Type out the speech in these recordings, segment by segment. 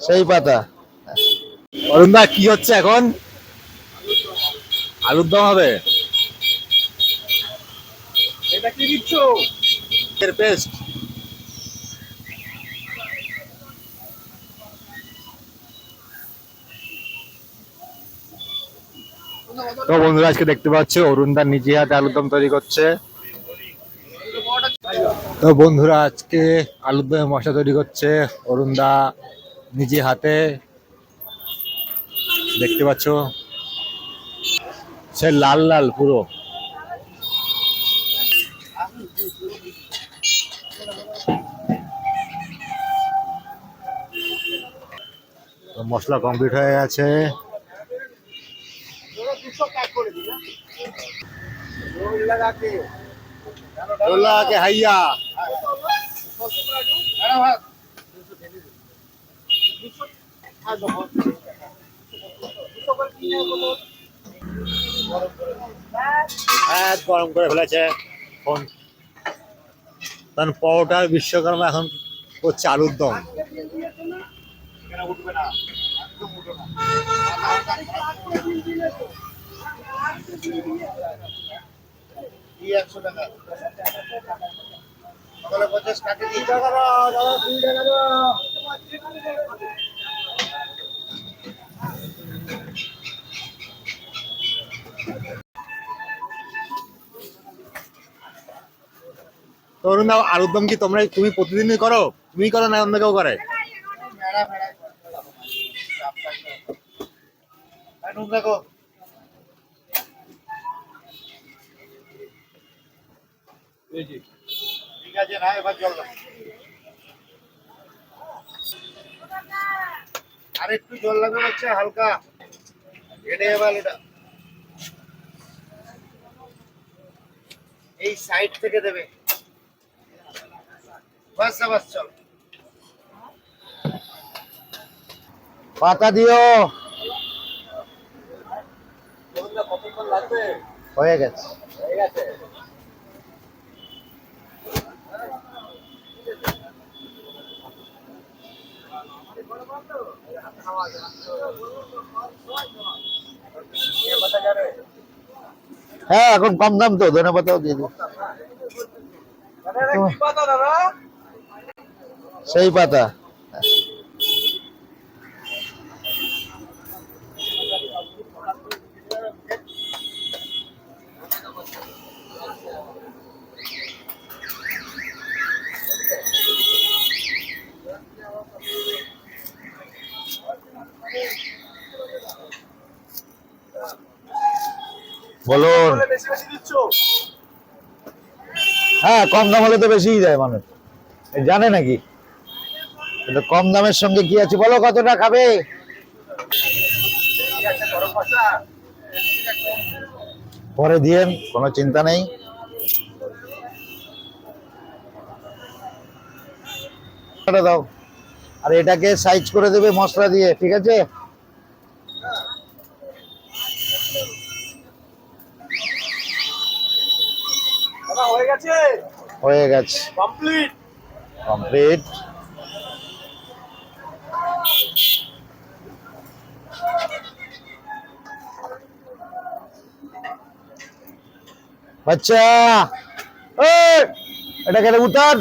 সেই পাতা। অরুণ দা কি হচ্ছে এখন? আলুর দম হবে? এটা কি দিচ্ছ? এর পেস্ট তো বন্ধুরা আজকে দেখতে পাচ্ছ অরুণদার নিজে হাতে আলুর দম তৈরি করছে। তো বন্ধুরা আজকে আলুর দমে মশলা তৈরি করছে অরুণদা নিজে হাতে দেখতে পাচ্ছ। সে লাল লাল পুরো। মশলা কমপ্লিট হয়ে গেছে। দুশো প্যাক করে দিই না রোল লাগাকে রোলা কে হাইয়া হ্যাঁ ভাই দুশো হ্যাঁ দেবো দুশো করে কিনে বলো এক গরম করে ফেলেছে। ফোন। কারণ পরোটা বিশ্বকর্মা এখন করছে আলুর দম। এখানে উঠবে টাকা দাও আলুর দম কি তোমরা তুমি প্রতিদিনই করো? তুমি করো না অন্য কেউ করে? ঠিক আছে না এবার জল আর একটু জল লাগবে হচ্ছে হালকা এটা এবার এটা এই সাইড থেকে দেবে। পাতা দিও। হয়ে গেছে। হ্যাঁ এখন কম দাম তো ধনে পাতাও দিয়ে দিই। দাদা। সেই পাতা। বলুন। হ্যাঁ কম দাম হলে তো বেশিই দেয় মানুষ। জানে নাকি? কিন্তু কম দামের সঙ্গে কি আছে? বলো কতটা খাবে? পরে দিয়েন কোনো চিন্তা নেই। দাও। আর এটাকে সাইজ করে দেবে মশলা দিয়ে ঠিক আছে? হয়ে গেছে? হয়ে গেছে। কমপ্লিট কমপ্লিট বাচ্চা। এটাকে এটা উঠান।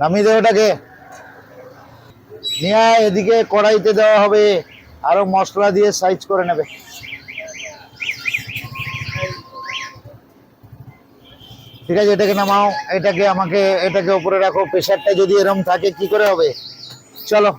নামিয়ে দেবে এটাকে নিয়ে এদিকে কড়াইতে দেওয়া হবে। আরও মশলা দিয়ে সাইজ করে নেবে। ঠিক আছে, এটাকে নামাও। এটাকে আমাকে, এটাকে উপরে রাখো। প্রেশারটা যদি এরম থাকে, কি করে হবে? চলো।